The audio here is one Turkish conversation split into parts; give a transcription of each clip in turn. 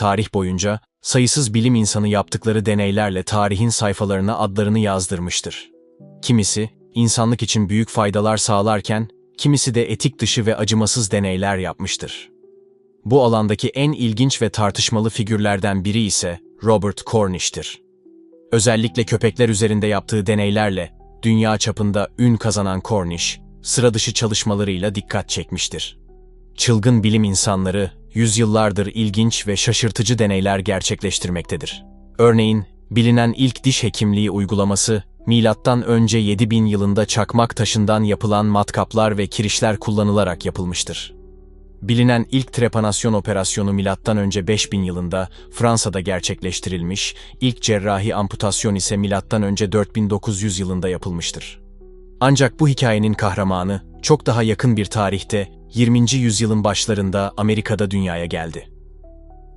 tarih boyunca sayısız bilim insanı yaptıkları deneylerle tarihin sayfalarına adlarını yazdırmıştır. Kimisi, insanlık için büyük faydalar sağlarken, kimisi de etik dışı ve acımasız deneyler yapmıştır. Bu alandaki en ilginç ve tartışmalı figürlerden biri ise Robert Cornish'tir. Özellikle köpekler üzerinde yaptığı deneylerle dünya çapında ün kazanan Cornish, sıra dışı çalışmalarıyla dikkat çekmiştir. Çılgın bilim insanları yüzyıllardır ilginç ve şaşırtıcı deneyler gerçekleştirmektedir. Örneğin, bilinen ilk diş hekimliği uygulaması, milattan önce 7000 yılında çakmak taşından yapılan matkaplar ve kirişler kullanılarak yapılmıştır. Bilinen ilk trepanasyon operasyonu milattan önce 5000 yılında Fransa'da gerçekleştirilmiş, ilk cerrahi amputasyon ise milattan önce 4900 yılında yapılmıştır. Ancak bu hikayenin kahramanı çok daha yakın bir tarihte 20. yüzyılın başlarında Amerika'da dünyaya geldi.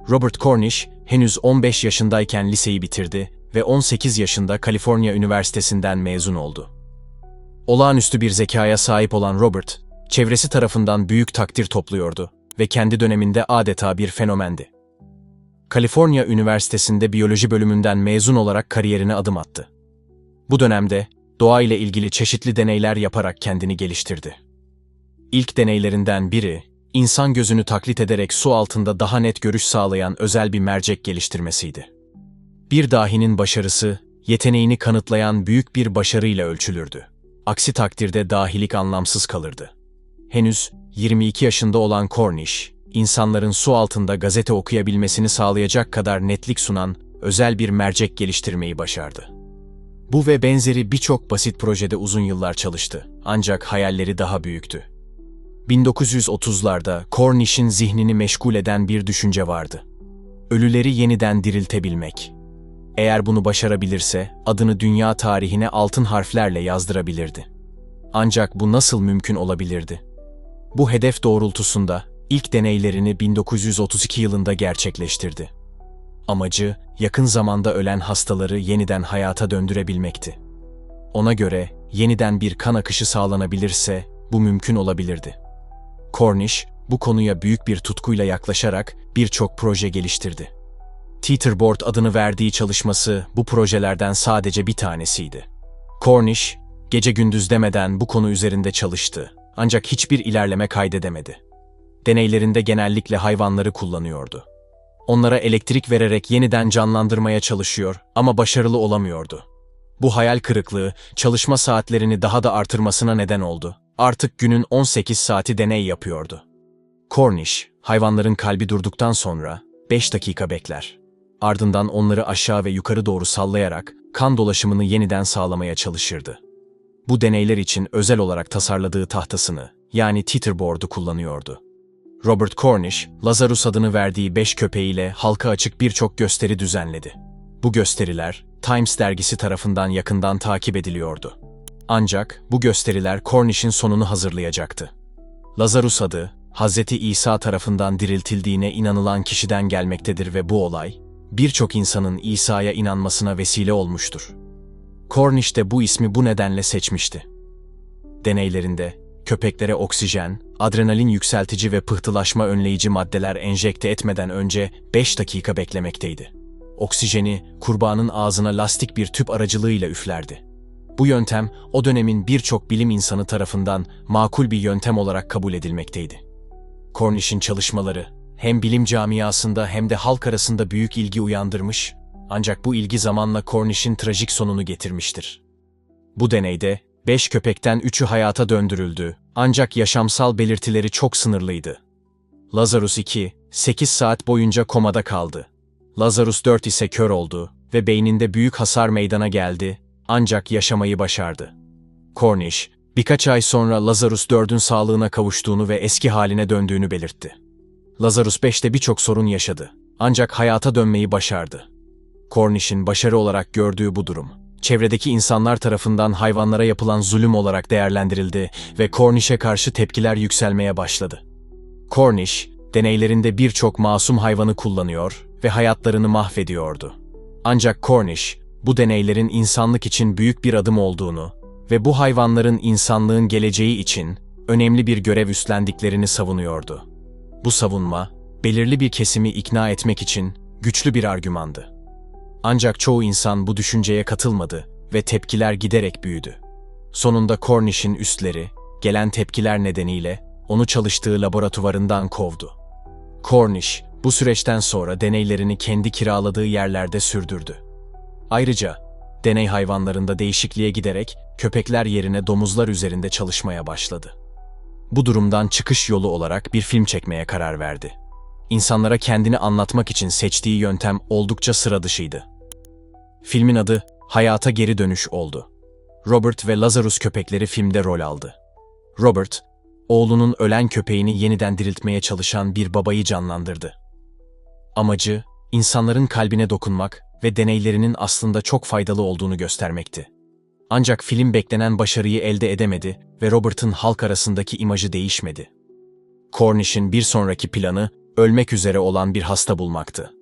Robert Cornish henüz 15 yaşındayken liseyi bitirdi ve 18 yaşında Kaliforniya Üniversitesi'nden mezun oldu. Olağanüstü bir zekaya sahip olan Robert, çevresi tarafından büyük takdir topluyordu ve kendi döneminde adeta bir fenomendi. Kaliforniya Üniversitesi'nde biyoloji bölümünden mezun olarak kariyerine adım attı. Bu dönemde doğa ile ilgili çeşitli deneyler yaparak kendini geliştirdi. İlk deneylerinden biri, insan gözünü taklit ederek su altında daha net görüş sağlayan özel bir mercek geliştirmesiydi. Bir dahinin başarısı, yeteneğini kanıtlayan büyük bir başarıyla ölçülürdü. Aksi takdirde dahilik anlamsız kalırdı. Henüz 22 yaşında olan Cornish, insanların su altında gazete okuyabilmesini sağlayacak kadar netlik sunan özel bir mercek geliştirmeyi başardı. Bu ve benzeri birçok basit projede uzun yıllar çalıştı. Ancak hayalleri daha büyüktü. 1930'larda Cornish'in zihnini meşgul eden bir düşünce vardı. Ölüleri yeniden diriltebilmek. Eğer bunu başarabilirse adını dünya tarihine altın harflerle yazdırabilirdi. Ancak bu nasıl mümkün olabilirdi? Bu hedef doğrultusunda ilk deneylerini 1932 yılında gerçekleştirdi. Amacı yakın zamanda ölen hastaları yeniden hayata döndürebilmekti. Ona göre yeniden bir kan akışı sağlanabilirse bu mümkün olabilirdi. Cornish bu konuya büyük bir tutkuyla yaklaşarak birçok proje geliştirdi. Teeterboard adını verdiği çalışması bu projelerden sadece bir tanesiydi. Cornish, gece gündüz demeden bu konu üzerinde çalıştı ancak hiçbir ilerleme kaydedemedi. Deneylerinde genellikle hayvanları kullanıyordu. Onlara elektrik vererek yeniden canlandırmaya çalışıyor ama başarılı olamıyordu. Bu hayal kırıklığı çalışma saatlerini daha da artırmasına neden oldu. Artık günün 18 saati deney yapıyordu. Cornish, hayvanların kalbi durduktan sonra 5 dakika bekler. Ardından onları aşağı ve yukarı doğru sallayarak kan dolaşımını yeniden sağlamaya çalışırdı. Bu deneyler için özel olarak tasarladığı tahtasını, yani teeterboard'u kullanıyordu. Robert Cornish, Lazarus adını verdiği beş köpeğiyle halka açık birçok gösteri düzenledi. Bu gösteriler, Times dergisi tarafından yakından takip ediliyordu. Ancak bu gösteriler Cornish'in sonunu hazırlayacaktı. Lazarus adı, Hz. İsa tarafından diriltildiğine inanılan kişiden gelmektedir ve bu olay, birçok insanın İsa'ya inanmasına vesile olmuştur. Cornish de bu ismi bu nedenle seçmişti. Deneylerinde köpeklere oksijen, adrenalin yükseltici ve pıhtılaşma önleyici maddeler enjekte etmeden önce 5 dakika beklemekteydi. Oksijeni kurbanın ağzına lastik bir tüp aracılığıyla üflerdi. Bu yöntem o dönemin birçok bilim insanı tarafından makul bir yöntem olarak kabul edilmekteydi. Cornish'in çalışmaları hem bilim camiasında hem de halk arasında büyük ilgi uyandırmış ancak bu ilgi zamanla Cornish'in trajik sonunu getirmiştir. Bu deneyde beş köpekten üçü hayata döndürüldü ancak yaşamsal belirtileri çok sınırlıydı. Lazarus 2, 8 saat boyunca komada kaldı. Lazarus 4 ise kör oldu ve beyninde büyük hasar meydana geldi ancak yaşamayı başardı. Cornish, birkaç ay sonra Lazarus 4'ün sağlığına kavuştuğunu ve eski haline döndüğünü belirtti. Lazarus 5'te birçok sorun yaşadı ancak hayata dönmeyi başardı. Cornish'in başarı olarak gördüğü bu durum, çevredeki insanlar tarafından hayvanlara yapılan zulüm olarak değerlendirildi ve Cornish'e karşı tepkiler yükselmeye başladı. Cornish, deneylerinde birçok masum hayvanı kullanıyor ve hayatlarını mahvediyordu. Ancak Cornish, bu deneylerin insanlık için büyük bir adım olduğunu ve bu hayvanların insanlığın geleceği için önemli bir görev üstlendiklerini savunuyordu. Bu savunma, belirli bir kesimi ikna etmek için güçlü bir argümandı. Ancak çoğu insan bu düşünceye katılmadı ve tepkiler giderek büyüdü. Sonunda Cornish'in üstleri, gelen tepkiler nedeniyle onu çalıştığı laboratuvarından kovdu. Cornish, bu süreçten sonra deneylerini kendi kiraladığı yerlerde sürdürdü. Ayrıca, deney hayvanlarında değişikliğe giderek köpekler yerine domuzlar üzerinde çalışmaya başladı. Bu durumdan çıkış yolu olarak bir film çekmeye karar verdi. İnsanlara kendini anlatmak için seçtiği yöntem oldukça sıra dışıydı. Filmin adı Hayata Geri Dönüş oldu. Robert ve Lazarus köpekleri filmde rol aldı. Robert, oğlunun ölen köpeğini yeniden diriltmeye çalışan bir babayı canlandırdı. Amacı, insanların kalbine dokunmak ve deneylerinin aslında çok faydalı olduğunu göstermekti. Ancak film beklenen başarıyı elde edemedi ve Robert'ın halk arasındaki imajı değişmedi. Cornish'in bir sonraki planı, ölmek üzere olan bir hasta bulmaktı.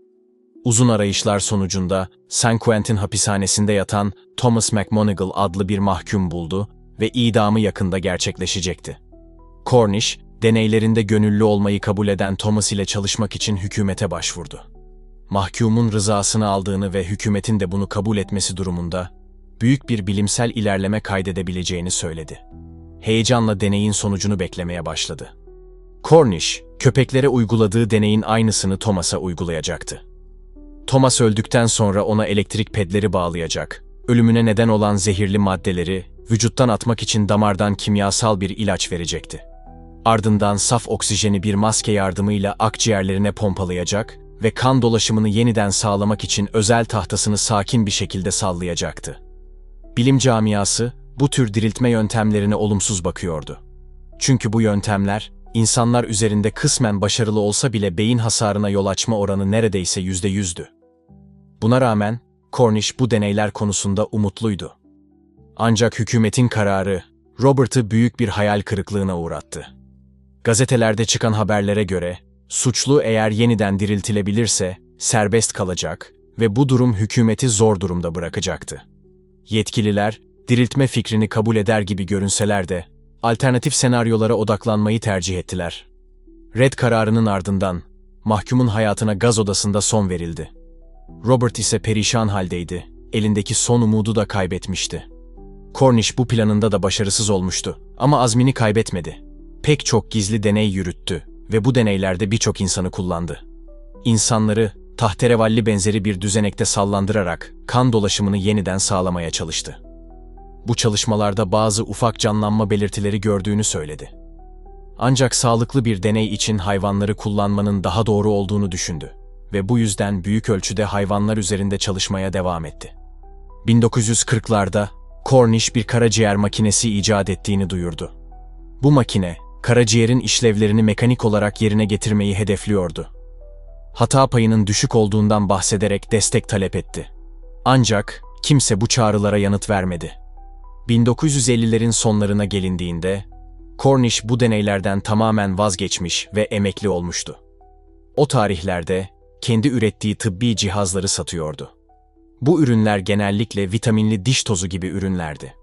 Uzun arayışlar sonucunda San Quentin hapishanesinde yatan Thomas McMonagall adlı bir mahkum buldu ve idamı yakında gerçekleşecekti. Cornish, deneylerinde gönüllü olmayı kabul eden Thomas ile çalışmak için hükümete başvurdu. Mahkumun rızasını aldığını ve hükümetin de bunu kabul etmesi durumunda büyük bir bilimsel ilerleme kaydedebileceğini söyledi. Heyecanla deneyin sonucunu beklemeye başladı. Cornish, köpeklere uyguladığı deneyin aynısını Thomas'a uygulayacaktı. Thomas öldükten sonra ona elektrik pedleri bağlayacak, ölümüne neden olan zehirli maddeleri vücuttan atmak için damardan kimyasal bir ilaç verecekti. Ardından saf oksijeni bir maske yardımıyla akciğerlerine pompalayacak ve kan dolaşımını yeniden sağlamak için özel tahtasını sakin bir şekilde sallayacaktı. Bilim camiası bu tür diriltme yöntemlerine olumsuz bakıyordu. Çünkü bu yöntemler insanlar üzerinde kısmen başarılı olsa bile beyin hasarına yol açma oranı neredeyse yüzde yüzdü. Buna rağmen Cornish bu deneyler konusunda umutluydu. Ancak hükümetin kararı Robert'ı büyük bir hayal kırıklığına uğrattı. Gazetelerde çıkan haberlere göre suçlu eğer yeniden diriltilebilirse serbest kalacak ve bu durum hükümeti zor durumda bırakacaktı. Yetkililer diriltme fikrini kabul eder gibi görünseler de alternatif senaryolara odaklanmayı tercih ettiler. Red kararının ardından mahkumun hayatına gaz odasında son verildi. Robert ise perişan haldeydi. Elindeki son umudu da kaybetmişti. Cornish bu planında da başarısız olmuştu ama azmini kaybetmedi. Pek çok gizli deney yürüttü ve bu deneylerde birçok insanı kullandı. İnsanları tahterevalli benzeri bir düzenekte sallandırarak kan dolaşımını yeniden sağlamaya çalıştı. Bu çalışmalarda bazı ufak canlanma belirtileri gördüğünü söyledi. Ancak sağlıklı bir deney için hayvanları kullanmanın daha doğru olduğunu düşündü ve bu yüzden büyük ölçüde hayvanlar üzerinde çalışmaya devam etti. 1940'larda Cornish bir karaciğer makinesi icat ettiğini duyurdu. Bu makine, karaciğerin işlevlerini mekanik olarak yerine getirmeyi hedefliyordu. Hata payının düşük olduğundan bahsederek destek talep etti. Ancak kimse bu çağrılara yanıt vermedi. 1950'lerin sonlarına gelindiğinde Cornish bu deneylerden tamamen vazgeçmiş ve emekli olmuştu. O tarihlerde kendi ürettiği tıbbi cihazları satıyordu. Bu ürünler genellikle vitaminli diş tozu gibi ürünlerdi.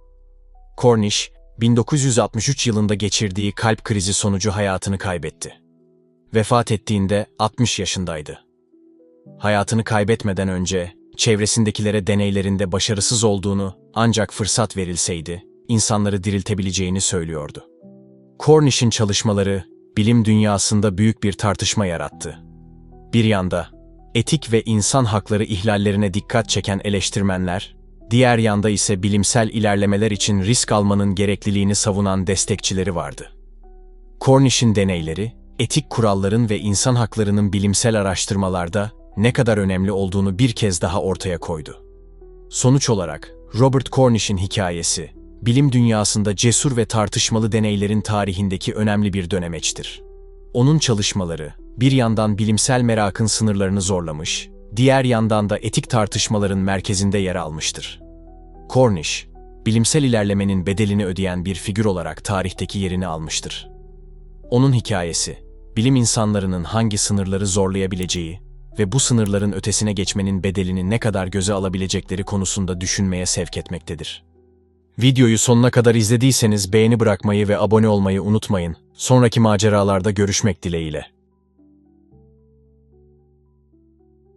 Cornish, 1963 yılında geçirdiği kalp krizi sonucu hayatını kaybetti. Vefat ettiğinde 60 yaşındaydı. Hayatını kaybetmeden önce çevresindekilere deneylerinde başarısız olduğunu ancak fırsat verilseydi insanları diriltebileceğini söylüyordu. Cornish'in çalışmaları bilim dünyasında büyük bir tartışma yarattı. Bir yanda etik ve insan hakları ihlallerine dikkat çeken eleştirmenler, diğer yanda ise bilimsel ilerlemeler için risk almanın gerekliliğini savunan destekçileri vardı. Cornish'in deneyleri, etik kuralların ve insan haklarının bilimsel araştırmalarda ne kadar önemli olduğunu bir kez daha ortaya koydu. Sonuç olarak Robert Cornish'in hikayesi, bilim dünyasında cesur ve tartışmalı deneylerin tarihindeki önemli bir dönemeçtir. Onun çalışmaları, bir yandan bilimsel merakın sınırlarını zorlamış, diğer yandan da etik tartışmaların merkezinde yer almıştır. Cornish, bilimsel ilerlemenin bedelini ödeyen bir figür olarak tarihteki yerini almıştır. Onun hikayesi, bilim insanlarının hangi sınırları zorlayabileceği ve bu sınırların ötesine geçmenin bedelini ne kadar göze alabilecekleri konusunda düşünmeye sevk etmektedir. Videoyu sonuna kadar izlediyseniz beğeni bırakmayı ve abone olmayı unutmayın. Sonraki maceralarda görüşmek dileğiyle.